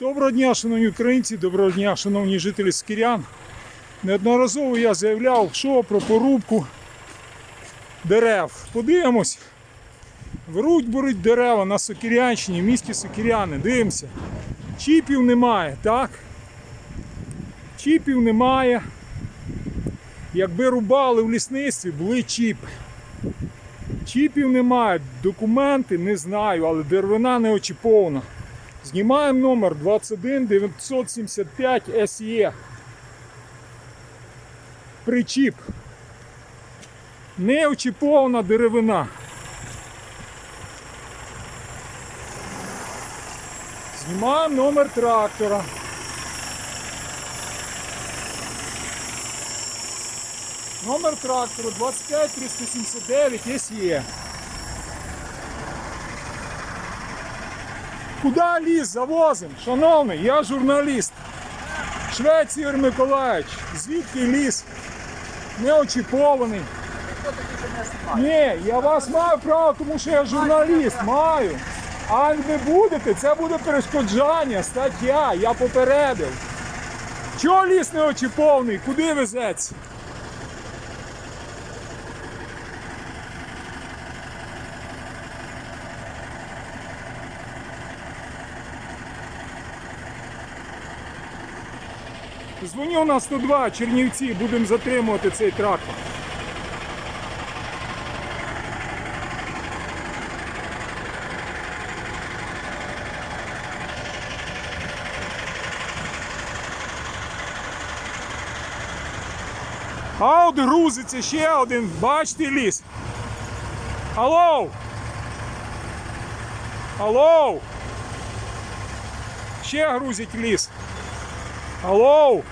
Доброго дня, шановні українці, доброго дня, шановні жителі Скірян. Неодноразово я заявляв, що про порубку дерев. Подивимось. Вруть беруть дерева на Сокірянщині, в місті Сокіряни. Дивимося. Чіпів немає, так? Чіпів немає. Якби рубали в лісництві, були чіпи. Чіпів немає, документи не знаю, але деревина не очіпована. Знімаємо номер 21 975 SE. Причіп. Неочіпована деревина. Знімаємо номер трактора. Номер трактора 25 379 SE. Куди ліс завозимо? Шановний, я журналіст. Швець Ігор Миколаївич, звідки ліс? Неочіпований. Ні, я вас маю право, тому що я журналіст, маю. А не будете, це буде перешкоджання, стаття, я попередив. Чого ліс неочіпований? Куди везеться? Дзвоню на 102 Чернівці, будемо затримувати цей трактор. А от грузиться ще один, бачите ліс. Алло! Алло! Ще грузить ліс. Алло!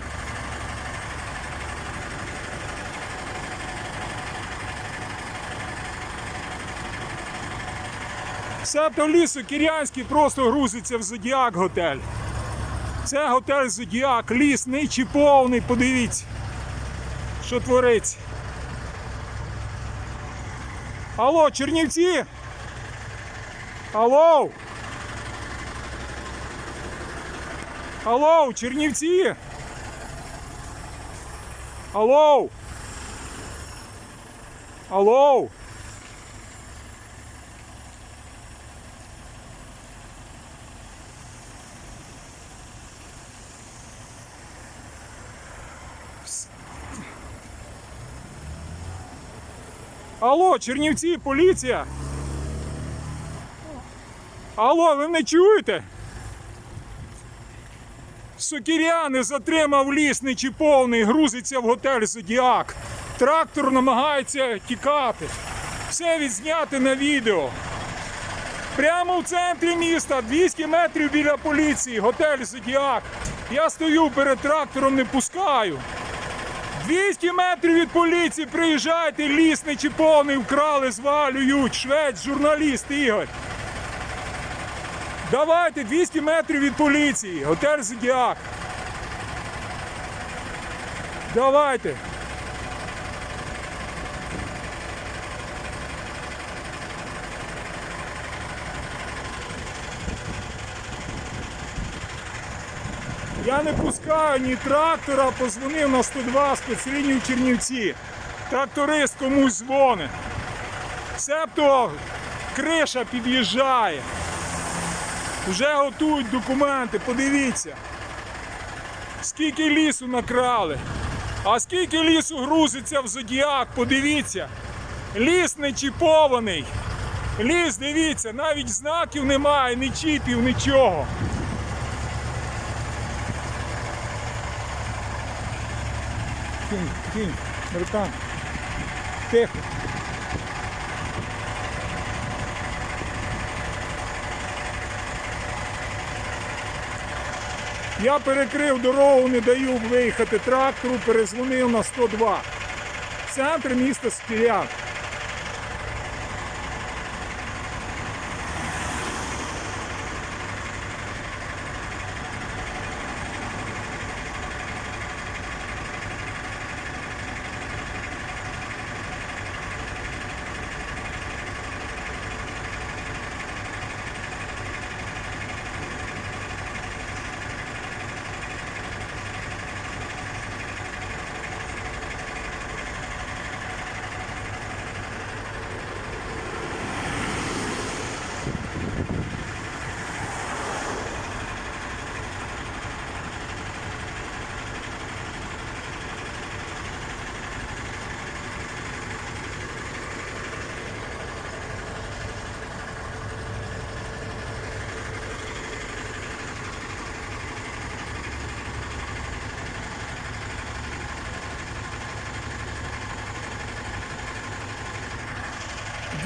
Себто лісу Кірянський просто грузиться в Зодіак готель. Це готель Зодіак, ліс ничі повний, подивіться, що твориться. Алло, Чернівці? Алло! Алло, Чернівці? Алло? Алло? Алло, Чернівці, поліція? Алло, ви не чуєте? Сокіряни затримав ліс нечіповний, грузиться в готель Зодіак. Трактор намагається тікати. Все відзняти на відео. Прямо в центрі міста, 200 метрів біля поліції, готель Зодіак. Я стою перед трактором, не пускаю. 200 метрів від поліції приїжджайте, ліс нечіповний, вкрали, звалюють. Швець, журналіст Ігор. Давайте 200 метрів від поліції. Готель Зодіак. Давайте. Я не пускаю ні трактора, позвонив на 102 спецлінію Чернівці. Тракторист комусь дзвонить. Себто криша під'їжджає. Вже готують документи, подивіться. Скільки лісу накрали. А скільки лісу грузиться в зодіак, подивіться. Ліс не чіпований. Ліс, дивіться, навіть знаків немає, ні чіпів, нічого. Кінь, кінь, братан. Тихо. Я перекрив дорогу, не даю виїхати трактору, перезвонив на 102. Центр міста Спірян.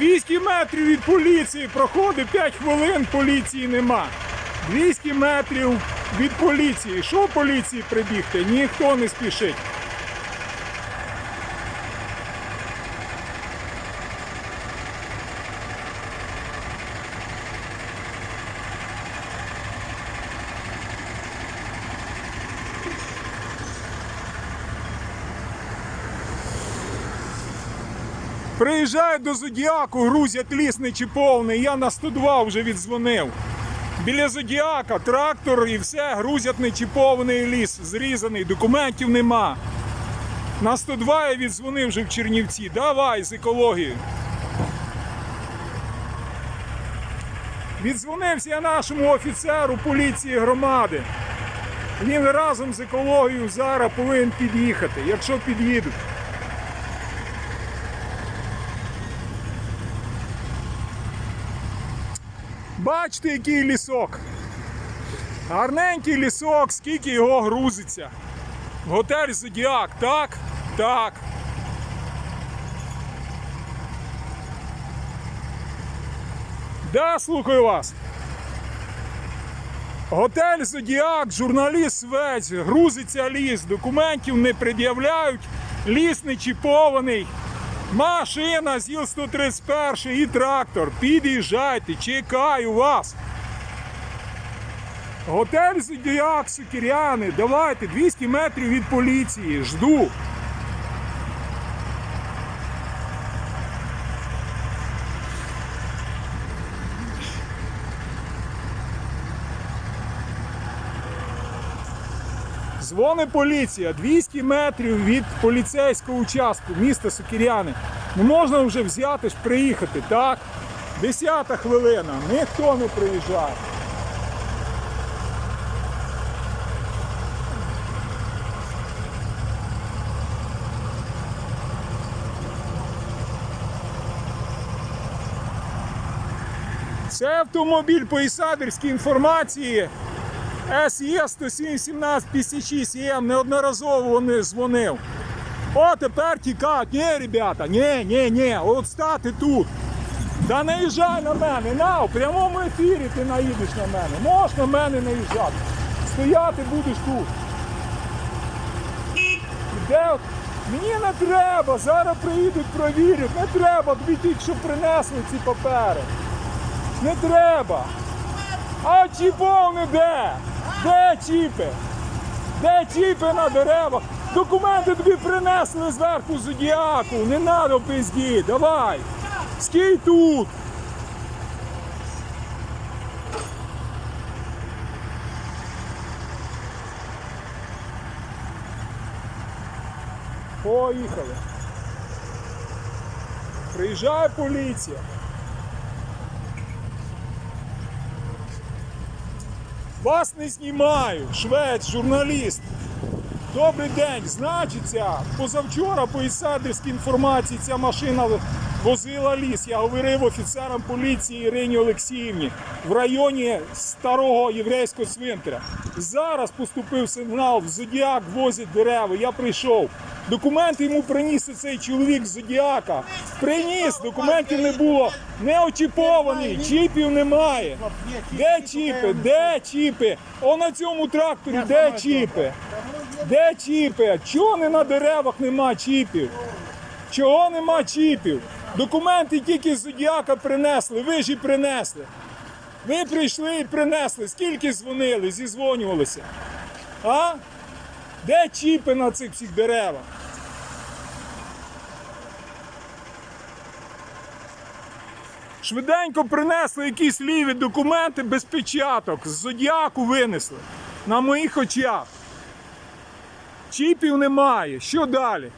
200 метрів від поліції проходить 5 хвилин, поліції нема. 200 метрів від поліції. Що поліції прибігти? Ніхто не спішить. Приїжджають до Зодіаку, грузять ліс не повний. Я на 102 вже віддзвонив. Біля Зодіака трактор і все, грузять нечіпований ліс, зрізаний, документів нема. На 102 я віддзвонив вже в Чернівці. Давай з екологією. Віддзвонився я нашому офіцеру поліції громади. Він разом з екологією зараз повинен під'їхати, якщо під'їдуть. Бачите, який лісок. Гарненький лісок, скільки його грузиться. Готель Зодіак, так? Так. Да, слухаю вас. Готель Зодіак, журналіст Вець, грузиться ліс, документів не пред'являють, ліс не чіпований. Машина зіл 131 і трактор. Під'їжджайте, чекаю вас. Готель Зодіак, Сукіряни, давайте 200 метрів від поліції. Жду. Дзвони поліція 200 метрів від поліцейського участку міста Сукіряни. Не можна вже взяти ж приїхати, так? Десята хвилина, ніхто не приїжджає. Це автомобіль по ісадерській інформації. SE 117 56 ем неодноразово вони дзвонив. О, тепер тікають. Ні, ребята, ні, ні, ні, от стати тут. Та не їжджай на мене, на, в прямому ефірі ти наїдеш на мене. Можеш на мене наїжджати. Стояти будеш тут. Де? от? Мені не треба, зараз приїдуть, провірять. Не треба, тобі тільки що принесли ці папери. Не треба. А чіпов де? Де чіпи? Де чіпи на деревах? Документи тобі принесли зверху зодіаку. Не треба пизді. Давай. Скій тут. Поїхали. Приїжджає поліція. Вас не знімаю, швець, журналіст. Добрий день, значиться, позавчора по ісадерській інформації ця машина возила ліс. Я говорив офіцерам поліції Ірині Олексіївні в районі старого єврейського цвинтаря. Зараз поступив сигнал, в Зодіак возять дерева. Я прийшов. Документи йому приніс цей чоловік Зодіака. Приніс, документів не було. Не очіпований, чіпів немає. Де чіпи? Де чіпи? О на цьому тракторі, де чіпи? Де чіпи? Чого не на деревах нема чіпів? Чого нема чіпів? Документи тільки Зодіака принесли, ви ж і принесли. Ви прийшли і принесли. Скільки дзвонили, зізвонювалися? А? Де чіпи на цих всіх деревах? Швиденько принесли якісь ліві документи без печаток, з зодіаку винесли. На моїх очах. Чіпів немає. Що далі?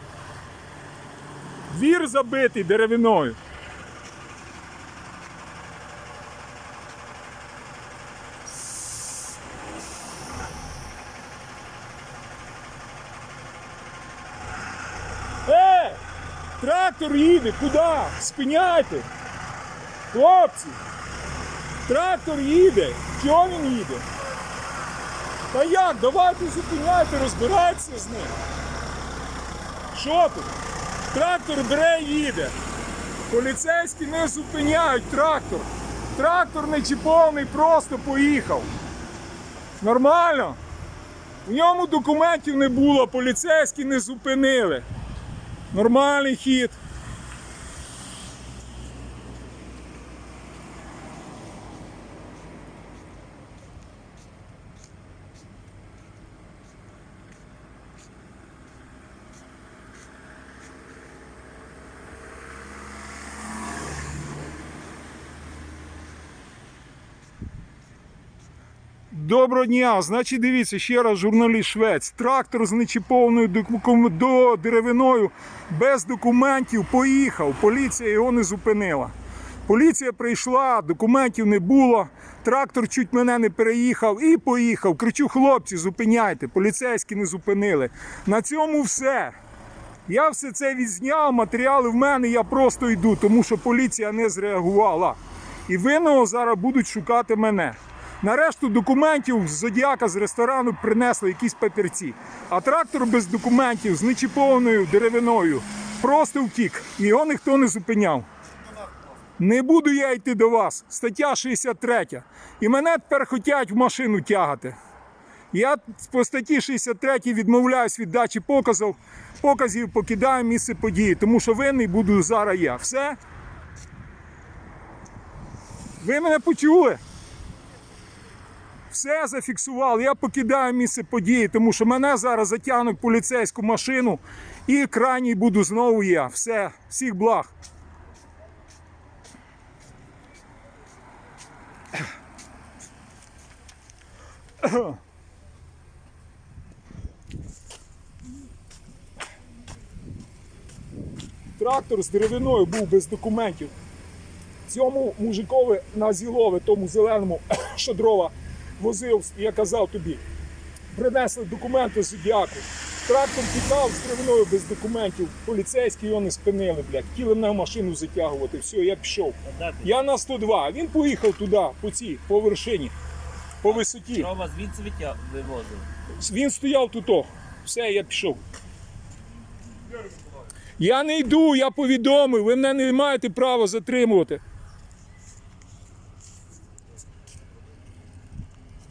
Двір забитий деревиною. Трактор їде, куди? Спиняйте! Хлопці! Трактор їде! Чого він їде? Та як? Давайте зупиняйте, розбирайтеся з ним. Що тут? Трактор бере їде. Поліцейські не зупиняють трактор. Трактор не чіпований, просто поїхав. Нормально. В ньому документів не було, поліцейські не зупинили. Нормальний хід. Доброго дня. Значить, дивіться, ще раз журналіст Швець. Трактор з нечіпованою до деревиною без документів поїхав. Поліція його не зупинила. Поліція прийшла, документів не було. Трактор чуть мене не переїхав і поїхав. Кричу, хлопці, зупиняйте. Поліцейські не зупинили. На цьому все. Я все це відзняв, матеріали в мене, я просто йду, тому що поліція не зреагувала. І винного зараз будуть шукати мене. Нарешту документів з зодіака з ресторану принесли якісь папірці. А трактор без документів з нечіпованою деревиною просто втік. І його ніхто не зупиняв. Не буду я йти до вас. Стаття 63. І мене тепер хочуть в машину тягати. Я по статті 63 відмовляюсь від дачі показів, показів покидаю місце події, тому що винний буду зараз я. Все? Ви мене почули? Все зафіксували. Я покидаю місце події, тому що мене зараз затягнуть поліцейську машину і крайній буду знову я. Все, всіх благ. Трактор з деревиною був без документів. Цьому мужикові на зілове, тому зеленому, що дрова возив, я казав тобі, принесли документи з зодіаку. Трактор тікав з деревиною без документів. Поліцейські його не спинили, блядь. Хотіли мене в машину затягувати. Все, я пішов. Я на 102, він поїхав туди, по цій, по вершині, по висоті. Що вас звідси витя- вивозив? Він стояв тут. о. Все, я пішов. Я не йду, я повідомив, ви мене не маєте права затримувати.